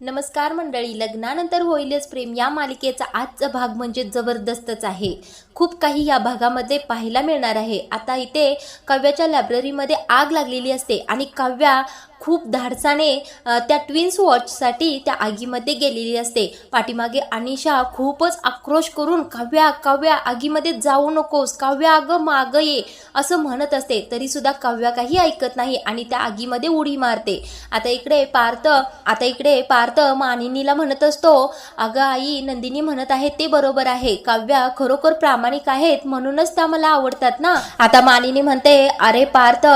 नमस्कार मंडळी लग्नानंतर होईलच प्रेम. या मालिकेचा आजचा भाग म्हणजे जबरदस्तच आहे. खूप काही या भागामध्ये पाहायला मिळणार आहे. आता इथे काव्याच्या लायब्ररीमध्ये आग लागलेली असते आणि काव्या खूप धाडसाने त्या ट्विन्स वॉचसाठी त्या आगीमध्ये गेलेली असते. पाठीमागे अनिशा खूपच आक्रोश करून काव्या काव्या आगीमध्ये जाऊ नकोस. काव्या अगं मागं ये. असं म्हणत असते. तरीसुद्धा काव्या काही ऐकत नाही आणि त्या आगीमध्ये उडी मारते. आता इकडे पार्थ आता इकडे पार्थ मानिनीला म्हणत असतो अगं आई नंदिनी म्हणत आहे ते बरोबर आहे. काव्या खरोखर प्रामाणिक आहेत म्हणूनच त्या मला आवडतात ना. आता मानिनी म्हणते अरे पार्थ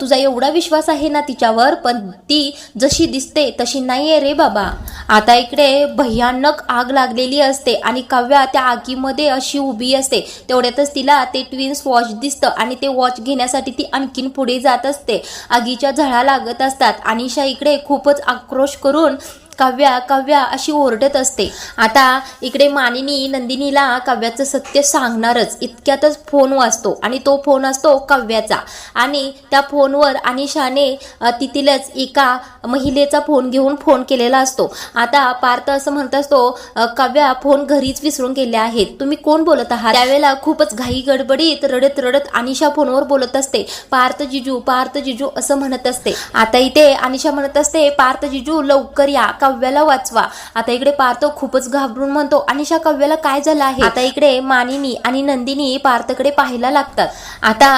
तुझा एवढा विश्वास आहे ना तिच्यावर पण ती जशी दिसते तशी नाहीये रे बाबा. आता इकडे भयानक आग लागलेली असते आणि काव्या त्या आगीमध्ये अशी उभी असते. तेवढ्यातच तिला ते ट्विन्स वॉच दिसतं आणि ते वॉच घेण्यासाठी ती आणखीन पुढे जात असते. आगीच्या झळा लागत असतात. अनिशा इकडे खूपच आक्रोश करून काव्या काव्या अशी ओरडत असते. आता इकडे मानिनी नंदिनीला काव्याचं सत्य सांगणारच. इतक्यातच फोन वाजतो आणि तो फोन असतो काव्याचा. आणि त्या फोनवर अनिशाने तिथीलच एका महिलेचा फोन घेऊन फोन केलेला असतो. आता पार्थ असं म्हणत असतो काव्या फोन घरीच विसरून गेले आहेत. तुम्ही कोण बोलत आहात? त्यावेळेला खूपच घाई गडबडीत रडत रडत अनिशा फोनवर बोलत असते. पार्थ जिजू पार्थ जिजू असं म्हणत असते. आता इथे अनिशा म्हणत असते पार्थ जिजू लवकर या. काव्याला वाचवा. आता इकडे पार्थ खूपच घाबरून म्हणतो अनिशा काव्याला काय झालं आहे? आता इकडे मानिनी आणि नंदिनी पार्थकडे पाहायला लागतात. आता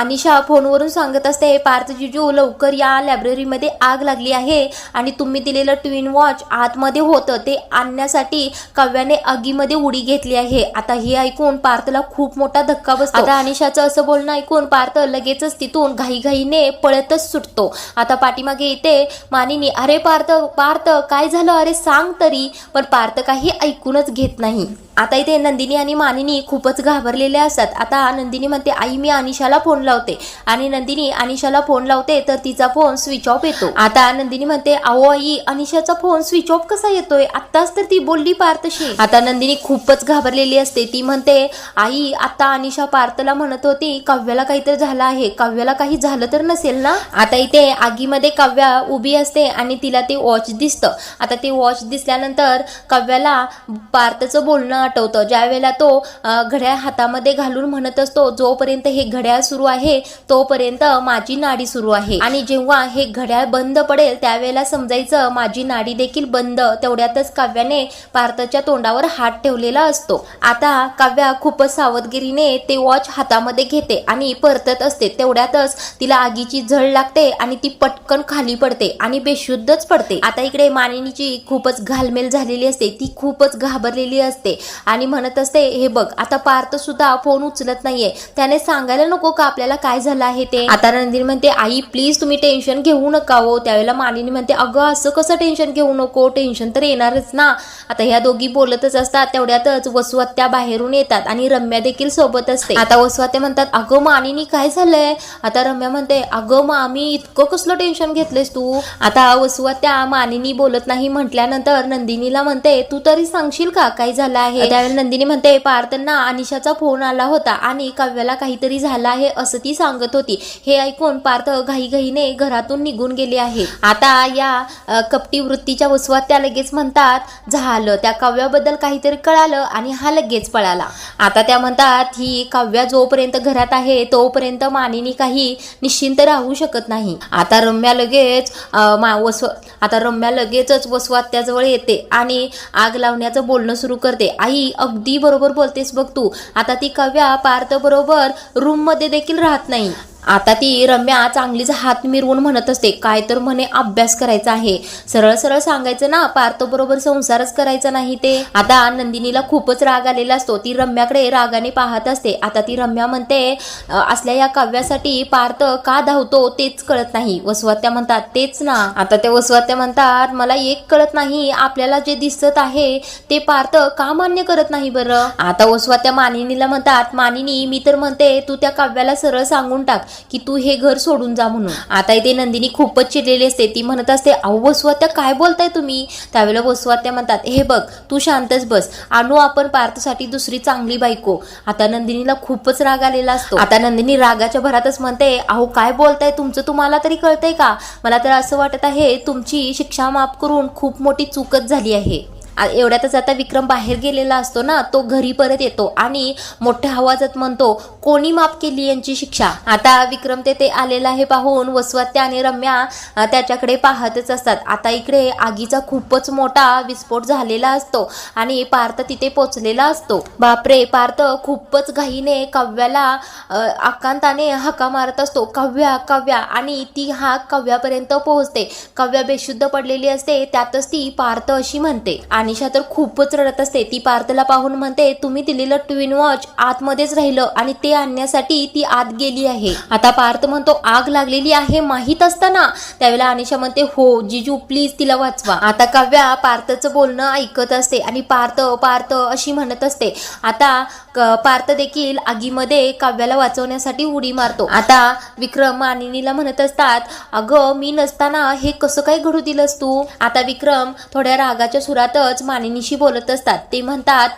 अनिशा फोनवरून सांगत असते पार्थ जिजू लवकर या लायब्ररीमध्ये आग लागली आहे आणि तुम्ही दिलेलं ट्विन वॉच आतमध्ये होतं. ते आणण्यासाठी काव्याने आगीमध्ये उडी घेतली आहे. आता हे ऐकून पार्थला खूप मोठा धक्का बसतो. आता अनिशाचं असं बोलणं ऐकून पार्थ लगेचच तिथून घाईघाईने पळतच सुटतो. आता पाठीमागे येते मानिनी अरे पार्थ पार्थ काय झालं? अरे सांग तरी. पण पार्थ काही ऐकूनच घेत नाही. आता इथे नंदिनी आणि मानिनी खूपच घाबरलेले असतात. आता नंदिनी म्हणते आई मी अनिशाला फोन लावते. आणि नंदिनी अनिशाला फोन लावते तर तिचा फोन स्विच ऑफ येतो. आता नंदिनी म्हणते अहो आई अनिशाचा फोन स्विच ऑफ कसा येतोय? आत्ताच तर ती बोलली पार्थशी आता नंदिनी खूपच घाबरलेली असते. ती म्हणते आई आता अनिशा पार्थला म्हणत होती काव्याला काहीतरी झालं आहे. काव्याला काही झालं तर नसेल ना? आता इथे आगीमध्ये काव्या उभी असते आणि तिला ते वॉच दिसतं. आता ते वॉच दिसल्यानंतर काव्याला पार्थचं बोलणं आठवतं. ज्यावेळेला तो घड्याळ हातामध्ये घालून म्हणत असतो जोपर्यंत हे घड्याळ सुरू आहे तोपर्यंत माझी नाडी सुरू आहे. आणि जेव्हा हे घड्याळ बंद पडेल त्यावेळेला समजायचं माझी नाडी देखील बंद. तेवढ्यातच काव्याने पार्थच्या तोंडावर हात ठेवलेला असतो. आता काव्या खूपच सावधगिरीने ते वॉच हातामध्ये घेते आणि परतत असते. तेवढ्यातच तिला आगीची झळ लागते आणि ती पटकन खाली पडते आणि बेशुद्धच पडते. आता इकडे मानिनीची खूपच घालमेल झालेली असते. ती खूपच घाबरलेली असते. आणि म्हणत असते हे बघ आता पार्थ सुद्धा फोन उचलत नाहीये. त्याने सांगायला नको का आपल्याला काय झालं आहे ते? आता नंदिनी म्हणते आई प्लीज तुम्ही टेन्शन घेऊ नका हो. त्यावेळेला मानिनी म्हणते अगं असं कसं टेन्शन घेऊ नको? टेन्शन तर येणारच ना. आता ह्या दोघी बोलतच असतात तेवढ्यातच वसुहत्या बाहेरून येतात आणि रम्या देखील सोबत असते. आता वसुहत्या म्हणतात अगं मानिनी काय झालंय? आता रम्या म्हणते अगं मामी इतकं कसलं टेन्शन घेतलेस तू? आता वसुहत्या मानिनी बोलत नाही म्हटल्यानंतर नंदिनीला म्हणते तू तरी सांगशील का काय झालं आहे? त्यावेळेला नंदिनी म्हणते पार्थना अनिशाचा फोन आला होता आणि काव्याला काहीतरी झालं आहे असं ती सांगत होती. हे ऐकून पार्थ घाईघाईने घरातून निघून गेले आहे. आता या कपटी वृत्तीच्या वसवात लगेच म्हणतात झालं. त्या काव्याबद्दल काहीतरी कळालं आणि हा लगेच पळाला. आता त्या म्हणतात ही काव्या जोपर्यंत घरात आहे तोपर्यंत मानिनी काही निश्चिंत राहू शकत नाही. आता रम्या लगेच मा वसव आता रम्या लगेचच वसवात्याजवळ येते आणि आग लावण्याचं बोलणं सुरू करते. आई अगदी बरोबर बोलतेस बघ तू. आता ती काव्या पार्थ बरोबर रूममध्ये देखील राहत नाही. आता ती रम्या चांगलीच हात मिरवून म्हणत असते. काय तर म्हणे अभ्यास करायचा आहे. सरळ सरळ सांगायचं ना पार्थ बरोबर संसारच करायचा नाही ते. आता नंदिनीला खूपच राग आलेला असतो. ती रम्याकडे रागाने पाहत असते. आता ती रम्या म्हणते असल्या या काव्यासाठी पार्थ का धावतो तेच कळत नाही. वसवात्या म्हणतात तेच ना. आता त्या वसवात्या म्हणतात मला एक कळत नाही आपल्याला जे दिसत आहे ते पार्थ का मान्य करत नाही बरं? आता वसवात्या मानिनीला म्हणतात मानिनी मी तर म्हणते तू त्या काव्याला सरळ सांगून टाक. की तू हे घर सोडून जा म्हणून. आता इथे नंदिनी खूपच चिडलेली असते. ती म्हणत असते अहो वसुआत्या काय बोलताय तुम्ही? त्यावेळेला वसुआत्या म्हणतात हे बघ तू शांतच बस. आणू आपण पार्थसाठी दुसरी चांगली बायको. आता नंदिनीला खूपच राग आलेला असतो. आता नंदिनी रागाच्या भरातच म्हणते अहो काय बोलताय? तुमचं तुम्हाला तरी कळतंय का? मला तर असं वाटत आहे तुमची शिक्षा माफ करून खूप मोठी चूकच झाली आहे. एवढ्यातच आता विक्रम बाहेर गेलेला असतो ना तो घरी परत येतो आणि मोठ्या आवाजात म्हणतो कोणी माफ केली यांची शिक्षा? आता विक्रम तेथे आलेला आहे पाहून वसवात्या आणि रम्या त्याच्याकडे पाहतच असतात. आता इकडे आगीचा खूपच मोठा विस्फोट झालेला असतो आणि पार्थ तिथे पोचलेला असतो. बापरे पार्थ खूपच घाईने काव्याला आकांताने हाका मारत असतो. काव्या काव्या आणि ती हाक काव्यापर्यंत पोहोचते. काव्या बेशुद्ध पडलेली असते त्यातच ती पार्थ अशी म्हणते अनिशा तर खूपच रडत असते. ती पार्थला पाहून म्हणते तुम्ही दिलेलं ट्विन वॉच आतमध्येच राहिलं आणि ते आणण्यासाठी ती आत गेली आहे. आता पार्थ म्हणतो आग लागलेली आहे माहीत असताना. त्यावेळेला अनिशा म्हणते हो जिजू प्लीज तिला वाचवा. आता काव्या पार्थचं बोलणं ऐकत असते आणि पार्थ पार्थ अशी म्हणत असते. आता क- पार्थ देखील आगीमध्ये काव्याला वाचवण्यासाठी उडी मारतो. आता विक्रम मानिनीला म्हणत असतात अगं मी नसताना हे कसं काय घडू दिलंस तू? आता विक्रम थोड्या रागाच्या सुरातच मानिनीशी बोलत असतात. ते म्हणतात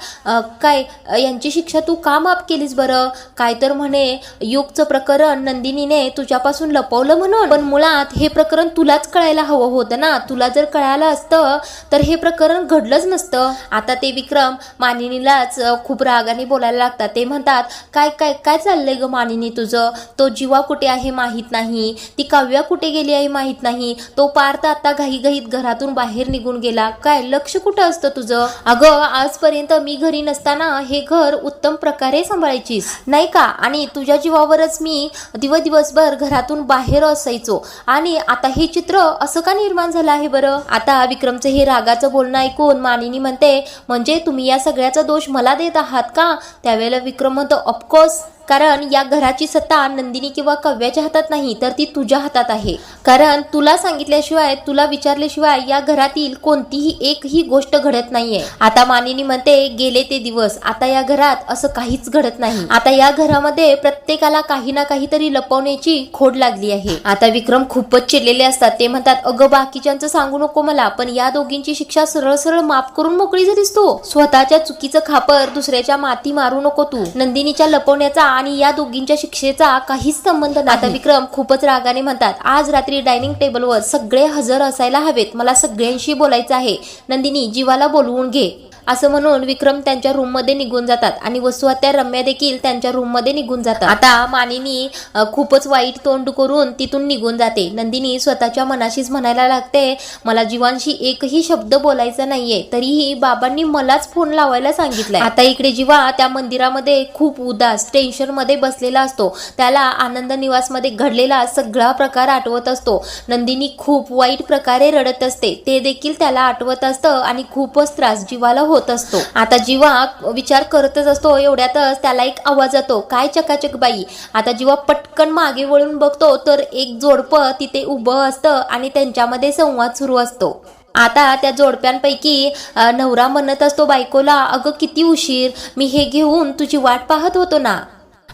काय यांची शिक्षा तू का माफ केलीस बरं? काय तर म्हणे युगचं प्रकरण नंदिनीने तुझ्यापासून लपवलं म्हणून. पण मुळात हे प्रकरण तुलाच कळायला हवं होतं ना? तुला जर कळालं असतं तर हे प्रकरण घडलंच नसतं. आता ते विक्रम मानिनीलाच खूप रागाने बोलायला लागतात. ते म्हणतात काय काय काय चाललंय ग मानिनी तुझं? तो जीवा कुठे आहे माहीत नाही. ती काव्या कुठे गेली आहे माहीत नाही. तो पार्थ आता घाईघाईत घरातून बाहेर निघून गेला. काय लक्ष कुठं? असतं तुझं? अगं आजपर्यंत मी घरी नसताना हे घर उत्तम प्रकारे सांभाळायचीस. नाही का? आणि तुझ्या जीवावरच मी दिवस दिवसभर घरातून बाहेर असायचो. आणि आता हे चित्र असं का निर्माण झालं आहे बरं? आता विक्रमचं हे रागाचं बोलणं ऐकून मानिनी म्हणते म्हणजे तुम्ही या सगळ्याचा दोष मला देत आहात का? त्यावेळेला विक्रम म्हणतो ऑफकोर्स कारण या घराची सत्ता नंदिनी किंवा कव्याच्या हातात नाही तर ती तुझ्या हातात आहे. कारण तुला सांगितल्याशिवाय तुला विचारल्याशिवाय या घरातील कोणतीही एकही गोष्ट घडत नाहीये. आता मानिनी म्हणते गेले ते दिवस. आता या घरात असं काहीच घडत नाही. आता या घरामध्ये प्रत्येकाला काही ना काहीतरी लपवण्याची खोड लागली आहे. आता विक्रम खूपच चिडलेले असतात. ते म्हणतात अगं बाकीच्यांचं सांगू नको मला पण या दोघींची शिक्षा सरळ सरळ माफ करून मोकळी झालीस तू. स्वतःच्या चुकीचं खापर दुसऱ्याच्या माती मारू नको तू. नंदिनीच्या लपवण्याचा आणि या दोघींच्या शिक्षेचा काहीच संबंध नाही. आता विक्रम खूपच रागाने म्हणतात आज रात्री डायनिंग टेबलवर सगळे हजर असायला हवेत. मला सगळ्यांशी बोलायचं आहे. नंदिनी जीवाला बोलवून घे. असं म्हणून विक्रम त्यांच्या रूममध्ये निघून जातात आणि वसुहत्या रम्या देखील त्यांच्या रूममध्ये निघून जातात. आता मानिनी खूपच वाईट तोंड करून तिथून निघून जाते. नंदिनी स्वतःच्या मनाशीच म्हणायला लागते मला जीवांशी एकही शब्द बोलायचा नाहीये तरीही बाबांनी मलाच फोन लावायला सांगितलंय. आता इकडे जीवा त्या मंदिरामध्ये खूप उदास टेन्शनमध्ये बसलेला असतो. त्याला आनंद निवासमध्ये घडलेला सगळा प्रकार आठवत असतो. नंदिनी खूप वाईट प्रकारे रडत असते. ते देखील त्याला आठवत असतं आणि खूपच त्रास जीवाला होत असतो. आता जीवा विचार करतच असतो एवढ्यातच त्याला एक आवाज येतो काय चकाचक बाई? आता जीवा पटकन मागे वळून बघतो तर एक जोडपं तिथे उभं असतं आणि त्यांच्यामध्ये संवाद सुरू असतो. आता त्या जोडप्यांपैकी नवरा म्हणत असतो बायकोला अगं किती उशीर मी हे घेऊन तुझी वाट पाहत होतो ना.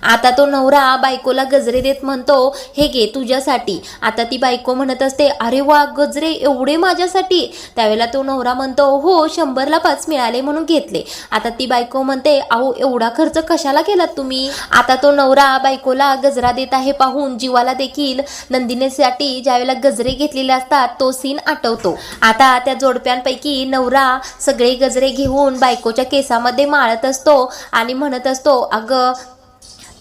आता तो नवरा बायकोला गजरे देत म्हणतो हे घे तुझ्यासाठी. आता ती बायको म्हणत असते अरे वा गजरे एवढे माझ्यासाठी. त्यावेळेला तो नवरा म्हणतो हो शंभरला पाच मिळाले म्हणून घेतले. आता ती बायको म्हणते अहो एवढा खर्च कशाला केलात तुम्ही? आता तो नवरा बायकोला गजरा देत आहे पाहून जीवाला देखील नंदिनीसाठी ज्यावेळेला गजरे घेतलेले असतात तो सीन आठवतो. आता त्या जोडप्यांपैकी नवरा सगळे गजरे घेऊन बायकोच्या केसामध्ये माळत असतो आणि म्हणत असतो अगं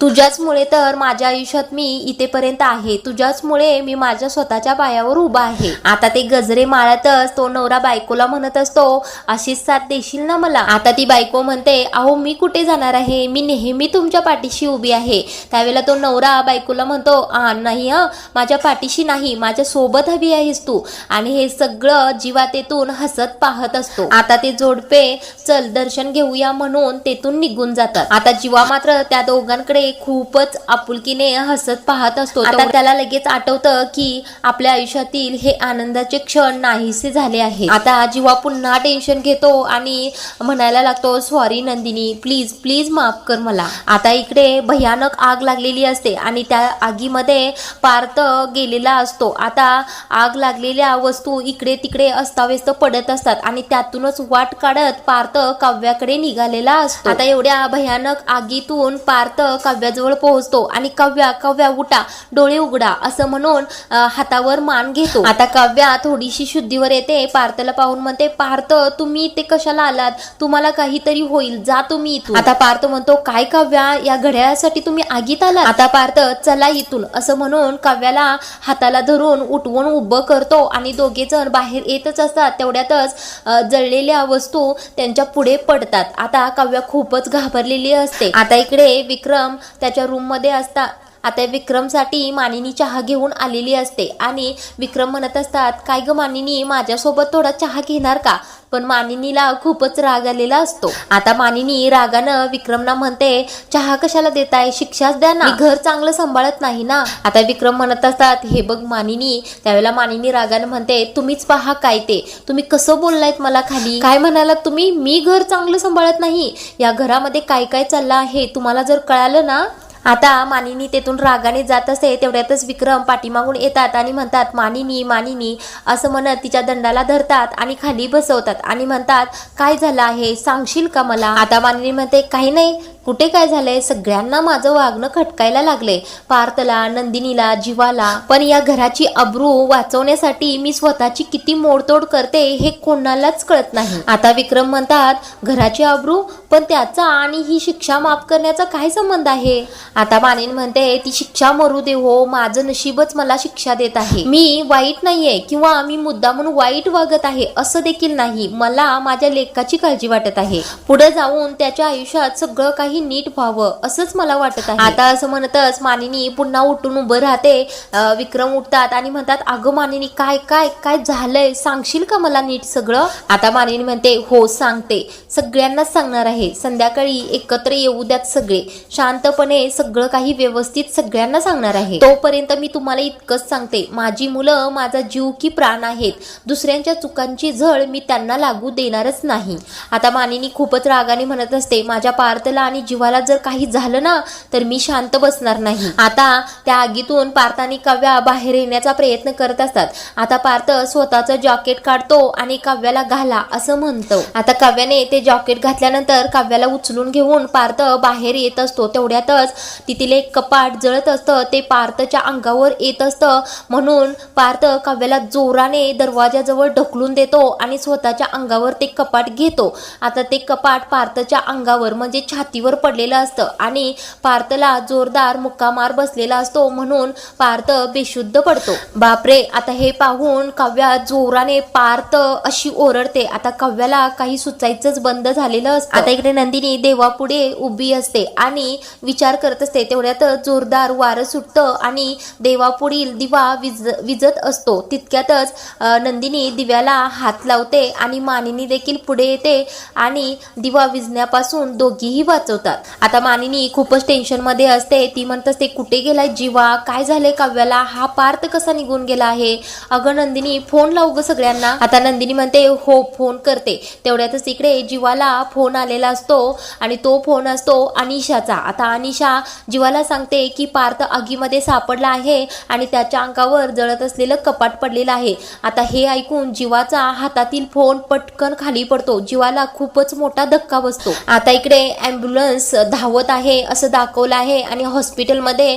तुझ्याचमुळे तर माझ्या आयुष्यात मी इथेपर्यंत आहे. तुझ्याचमुळे मी माझ्या स्वतःच्या पायावर उभा आहे. आता ते गजरे माळतच तो नवरा बायकोला म्हणत असतो अशीच साथ देशील ना मला? आता ती बायको म्हणते अहो मी कुठे जाणार आहे? मी नेहमी तुमच्या पाठीशी उभी आहे. त्यावेळेला तो नवरा बायकोला म्हणतो आ नाही हं माझ्या पाठीशी नाही माझ्या सोबत हवी आहेस तू. आणि हे सगळं जीवातेतून हसत पाहत असतो. आता ते जोडपे चल दर्शन घेऊया म्हणून तेथून निघून जातात. आता जीवा मात्र त्या दोघांकडे खूपच आपुलकीने हसत पाहत असतो. आता त्याला लगेच आठवतं की आपल्या आयुष्यातील हे आनंदाचे क्षण नाहीसे झाले आहे आता जीवा पुन्हा टेन्शन घेतो आणि म्हणायला लागतो सॉरी नंदिनी प्लीज प्लीज माफ कर मला. आता इकडे भयानक आग लागलेली असते आणि त्या आगीमध्ये पार्थ गेलेला असतो. आता आग लागलेल्या वस्तू इकडे तिकडे अस्ताव्यस्त पडत असतात आणि त्यातूनच वाट काढत पार्थ काव्याकडे निघालेला असतो. आता एवढ्या भयानक आगीतून पार्थ काव्याजवळ पोहोचतो आणि काव्या काव्या उठा डोळे उघडा असं म्हणून हातावर मान घेतो. आता काव्या थोडीशी शुद्धीवर येते पार्थला पाहून म्हणते पार्थ तुम्ही इथे कशाला आलात? तुम्हाला काहीतरी होईल जा तुम्ही इथून. आता पार्थ म्हणतो काय काव्या या घड्याळासाठी तुम्ही आगीत आला आता पार्थ चला इथून. असं म्हणून काव्याला हाताला धरून उठवून उभं करतो आणि दोघे जण बाहेर येतच असतात. तेवढ्यातच जळलेल्या वस्तू त्यांच्या पुढे पडतात. आता काव्या खूपच घाबरलेली असते. आता इकडे विक्रम त्याच्या रूममध्ये असता. आता विक्रमसाठी मानिनी चहा घेऊन आलेली असते. आणि विक्रम म्हणत असतात काय ग मानिनी माझ्यासोबत थोडा चहा घेणार का? पण मानिनीला खूपच राग आलेला असतो. आता मानिनी रागानं विक्रमना म्हणते चहा कशाला देताय? शिक्षाच द्या ना. घर चांगलं सांभाळत नाही ना. आता विक्रम म्हणत असतात हे बघ मानिनी. त्यावेळेला मानिनी रागानं म्हणते तुम्हीच पहा काय ते. तुम्ही कसं बोललायत मला खाली? काय म्हणालात तुम्ही? मी घर चांगलं सांभाळत नाही. या घरामध्ये काय काय चाललं आहे? तुम्हाला जर कळालं ना आता मानिनी तेथून रागाने जात असते तेवढ्यातच विक्रम पाठीमागून येतात आणि म्हणतात मानिनी मानिनी असं म्हणत तिच्या दंडाला धरतात आणि खाली बसवतात आणि म्हणतात काय झालं आहे? सांगशील का मला? आता मानिनी म्हणते काही नाही कुठे काय झालंय? सगळ्यांना माझं वागणं खटकायला लागले पार्थला नंदिनीला जीवाला. पण या घराची अब्रू वाचवण्यासाठी मी स्वतःची किती मोडतोड करते हे कोणालाच कळत नाही. आता विक्रम म्हणतात घराची अब्रू? पण त्याचा आणि ही शिक्षा माफ करण्याचा काय संबंध आहे? आता मानेन म्हणते ती शिक्षा मरू दे हो. माझं नशीबच मला शिक्षा देत आहे. मी वाईट नाहीये किंवा मी मुद्दा म्हणून वाईट वागत आहे असं देखील नाही. मला माझ्या लेखाची काळजी वाटत आहे. पुढे जाऊन त्याच्या आयुष्यात सगळं काही नीट व्हावं असंच मला वाटत आहे. आता असं म्हणतच मानिनी पुन्हा उठून उभं राहते. विक्रम उठतात आणि म्हणतात अगं मानिनी काय काय काय झालंय? सांगशील का मला नीट सगळं? आता मानिनी म्हणते हो सांगते. सगळ्यांनाच सांगणार आहे. संध्याकाळी एकत्र येऊ द्यात सगळे. शांतपणे सगळं काही व्यवस्थित सगळ्यांना सांगणार आहे. तोपर्यंत मी तुम्हाला इतकंच सांगते. माझी मुलं माझा जीव की प्राण आहेत. दुसऱ्यांच्या चुकांची झळ मी त्यांना लागू देणारच नाही. आता मानिनी खूपच रागाने म्हणत असते माझ्या पार्थला आणि जीवाला जर काही झालं ना तर मी शांत बसणार नाही. आता त्या आगीतून पार्थ आणि काव्या बाहेर येण्याचा प्रयत्न करत असतात. आता पार्थ स्वतःचं जॉकेट काढतो आणि काव्याला घाला असं म्हणतो. आता काव्याने ते जॉकेट घातल्यानंतर काव्याला उचलून घेऊन पार्थ बाहेर येत असतो. तेवढ्यातच तिथले एक कपाट जळत असतं. ते पार्थच्या अंगावर येत असतं. म्हणून पार्थ काव्याला जोराने दरवाजाजवळ ढकलून देतो आणि स्वतःच्या अंगावर ते कपाट घेतो. आता ते कपाट पार्थच्या अंगावर म्हणजे छातीवर पडलेलं असतं. आणि पार्थला जोरदार मुक्कामार बसलेला असतो म्हणून पार्थ बेशुद्ध पडतो. बापरे आता हे पाहून काव्या जोराने पार्थ अशी ओरडते. आता काव्याला काही सुचायचंच बंद झालेलं असतं. आता इकडे नंदिनी देवापुढे उभी असते आणि विचार करत असते. तेवढ्यात जोरदार वारं सुटतं आणि देवापुढील दिवा विज विजत असतो. तितक्यातच नंदिनी दिव्याला हात लावते आणि मानिनी देखील पुढे येते आणि दिवा विजण्यापासून दोघीही वाचवतात आता मानिनी खूपच टेन्शनमध्ये असते. ती म्हणत असते कुठे गेलाय जीवा? काय झालंय काव्याला? हा पार्थ कसा निघून गेला आहे? अगं नंदिनी फोन लावू ग सगळ्यांना. आता नंदिनी म्हणते हो फोन करते. तेवढ्यातच इकडे जीवाला फोन आलेला असतो आणि तो फोन असतो अनिशाचा. आता अनिशा जीवाला सांगते की पार्थ आगीमध्ये सापडला आहे आणि त्याच्या अंगावर जळत असलेलं कपाट पडलेलं आहे. आता हे ऐकून जीवाचा हातातील फोन पटकन खाली पडतो. जीवाला खूपच मोठा धक्का बसतो. आता इकडे ॲम्ब्युलन्स धावत आहे असं दाखवलं आहे आणि हॉस्पिटलमध्ये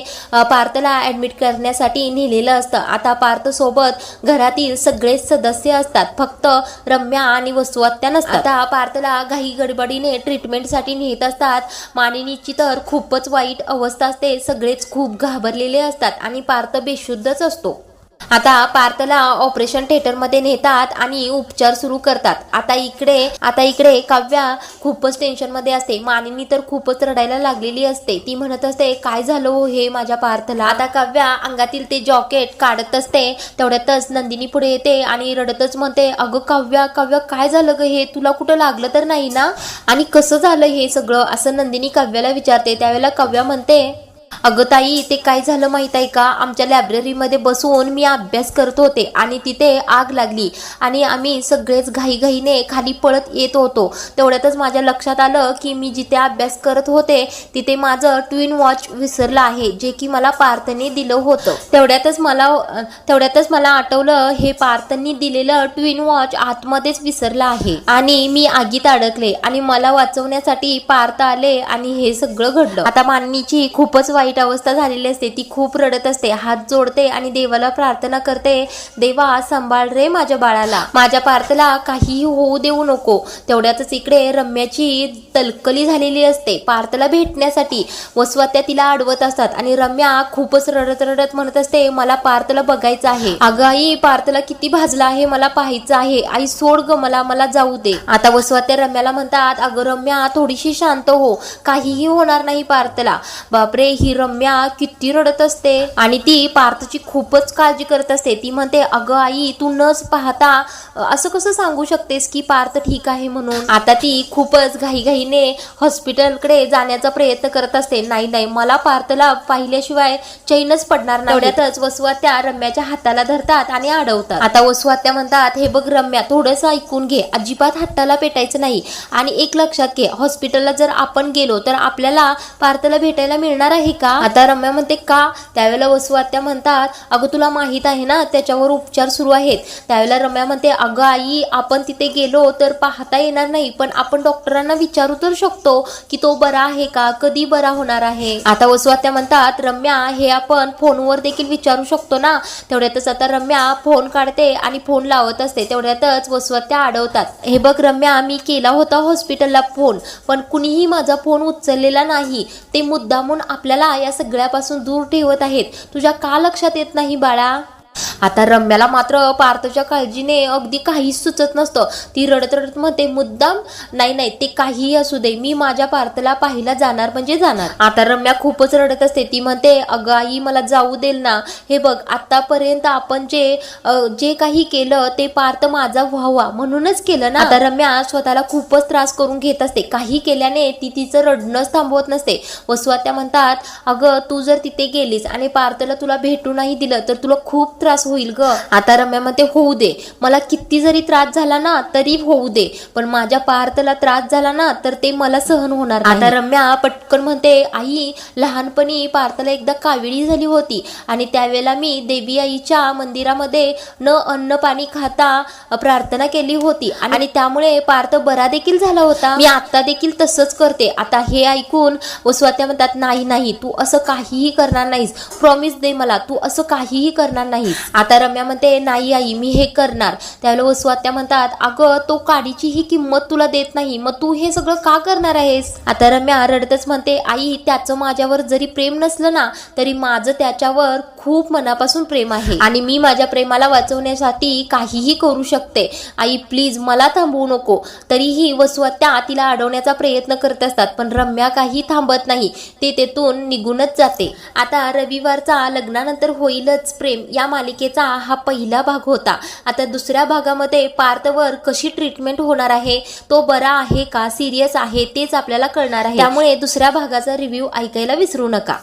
पार्थला ॲडमिट करण्यासाठी नेलेलं असतं. आता पार्थसोबत घरातील सगळेच सदस्य असतात. फक्त रम्या आणि वसुआत्या नसतात. आता पार्थला घाई गडबडीने ट्रीटमेंटसाठी नेत असतात. मानिनीची तर खूपच वाईट अवस्था असते. सगळेच खूप घाबरलेले असतात आणि पार्थ बेशुद्धच असतो. आता पार्थला ऑपरेशन थिएटरमध्ये नेतात आणि उपचार सुरू करतात. आता इकडे आता इकडे काव्या खूपच टेन्शनमध्ये असते. मानिनी तर खूपच रडायला लागलेली असते. ती म्हणत असते काय झालं हो हे माझ्या पार्थला? आता काव्या अंगातील ते जॉकेट काढत असते. तेवढ्यातच नंदिनी पुढे येते आणि रडतच म्हणते अगं काव्या काव्या काय झालं ग हे? तुला कुठं लागलं तर नाही ना? आणि कसं झालं हे सगळं? असं नंदिनी काव्याला विचारते. त्यावेळेला काव्या म्हणते अगं ताई ते काय झालं माहीत आहे का? आमच्या लायब्ररीमध्ये बसून मी अभ्यास करत होते आणि तिथे आग लागली आणि आम्ही सगळेच घाईघाईने खाली पळत येत होतो. तेवढ्यातच माझ्या लक्षात आलं की मी जिथे अभ्यास करत होते तिथे माझं ट्विन वॉच विसरलं आहे जे की मला पार्थने दिलं होतं. तेवढ्यातच मला तेवढ्यातच मला आठवलं हे पार्थनी दिलेलं ट्विन वॉच आतमध्येच विसरलं आहे. आणि मी आगीत अडकले आणि मला वाचवण्यासाठी पार्थ आले आणि हे सगळं घडलं. आता माननीची खूपच वाईट अवस्था झालेली असते. ती खूप रडत असते. हात जोडते आणि देवाला प्रार्थना करते देवा सांभाळ रे माझ्या बाळाला. माझ्या पार्थला काहीही होऊ देऊ नको. तेवढ्यातच इकडे रम्याची तलकली झालेली असते. पार्थला भेटण्यासाठी वस्वत्या तिला अडवत असतात आणि रम्या खूपच रडत रडत म्हणत असते मला पार्थला बघायचं आहे. अगं आई पार्थला किती भाजला आहे? मला पाहायचं आहे. आई सोड ग मला. मला जाऊ दे. आता वसवात्या रम्याला म्हणतात अगं रम्या थोडीशी शांत हो. काहीही होणार नाही पार्थला. बापरे ही रम्या किती रडत असते. आणि ती पार्थची खूपच काळजी करत असते. ती म्हणते अगं आई तू नस पाहता असं कसं सांगू शकतेस की पार्थ ठीक आहे म्हणून? आता ती खूपच घाईघाईने हॉस्पिटलकडे जाण्याचा प्रयत्न करत असते. नाही नाही मला पार्थला पाहिल्याशिवाय चैनच पडणार नाही. तेवढ्यातच वसुवात्या रम्याच्या हाताला धरतात आणि अडवतात. आता वसुवात्या म्हणतात हे बघ रम्या थोडंसं ऐकून घे. अजिबात हाताला पेटायचं नाही. आणि एक लक्षात घे हॉस्पिटलला जर आपण गेलो तर आपल्याला पार्थला भेटायला मिळणार आहे का? आता रम्या म्हणते का? त्यावेळेला वसुवात्या म्हणतात अगं तुला माहीत आहे ना त्याच्यावर उपचार सुरू आहेत. त्यावेळेला रम्या म्हणते अगं आई आपण तिथे गेलो तर पाहता येणार नाही पण आपण डॉक्टरांना विचारू तर शकतो की तो बरा आहे का? कधी बरा होणार आहे? आता वसुवात्या म्हणतात रम्या हे आपण फोनवर देखील विचारू शकतो ना. तेवढ्यातच आता रम्या फोन काढते आणि फोन लावत असते. तेवढ्यातच वसुवात्या अडवतात हे बघ रम्या मी केला होता हॉस्पिटलला फोन पण कुणीही माझा फोन उचललेला नाही. ते मुद्दामून आपल्याला या सगळ्यापासून दूर ठेवत आहेत. तुझ्या का लक्षात येत नाही बाळा? आता रम्याला मात्र पार्थच्या काळजीने अगदी काहीच सुचत नसतं. ती रडत रडत म्हणते मुद्दाम नाही नाही ते काहीही असू दे मी माझ्या पार्थला पाहिला जाणार म्हणजे जाणार. आता रम्या खूपच रडत असते. ती म्हणते अगं आई मला जाऊ देल ना. हे बघ आतापर्यंत आपण जे जे काही केलं ते पार्थ माझा व्हावा म्हणूनच केलं ना. आता रम्या स्वतःला खूपच त्रास करून घेत असते. काही केल्याने ती तिचं रडणंच थांबवत नसते. वसुवात्या म्हणतात अगं तू जर तिथे गेलीस आणि पार्थला तुला भेटू नाही दिलं तर तुला खूप त्रास होईल ग. आता रम्या होऊ दे. मला किती जरी त्रास झाला ना तरी होऊ दे. पण माझ्या पार्थला त्रास झाला ना तर ते मला सहन होणार आता रम्या पटकन म्हणते आई लहानपणी पार्थला एकदा काविळी झाली होती आणि त्यावेळेला मी देवी आईच्या मंदिरामध्ये न अन्न पाणी खाता प्रार्थना केली होती आणि त्यामुळे पार्थ बरा देखील झाला होता. मी आता देखील तसंच करते. आता हे ऐकून वसवात्या म्हणतात नाही नाही तू असं काहीही करणार नाहीस. प्रॉमिस दे मला तू असं काहीही करणार नाहीस. आता रम्या म्हणते नाही आई मी हे करणार. त्यावेळेला वसवात्या म्हणतात अगं तो काडीची ही किंमत तुला देत नाही मग तू हे सगळं का करणार आहेस? आता रम्या रडतच म्हणते आई त्याचं माझ्यावर जरी प्रेम नसलं ना तरी माझं त्याच्यावर खूप मनापासून प्रेम आहे. आणि मी माझ्या प्रेमाला वाचवण्यासाठी काहीही करू शकते. आई प्लीज मला थांबवू नको. तरीही वसुवात्या तिला अडवण्याचा प्रयत्न करत असतात पण रम्या काही थांबत नाही. ते तेथून निघूनच जाते. आता रविवारचा लग्नानंतर होईलच प्रेम. या मालिकेचा हा पहिला भाग होता. आता दुसऱ्या भागामध्ये पार्थवर कशी ट्रीटमेंट होणार आहे? तो बरा आहे का? सिरियस आहे? तेच आपल्याला कळणार आहे. त्यामुळे दुसऱ्या भागाचा रिव्ह्यू ऐकायला विसरू नका.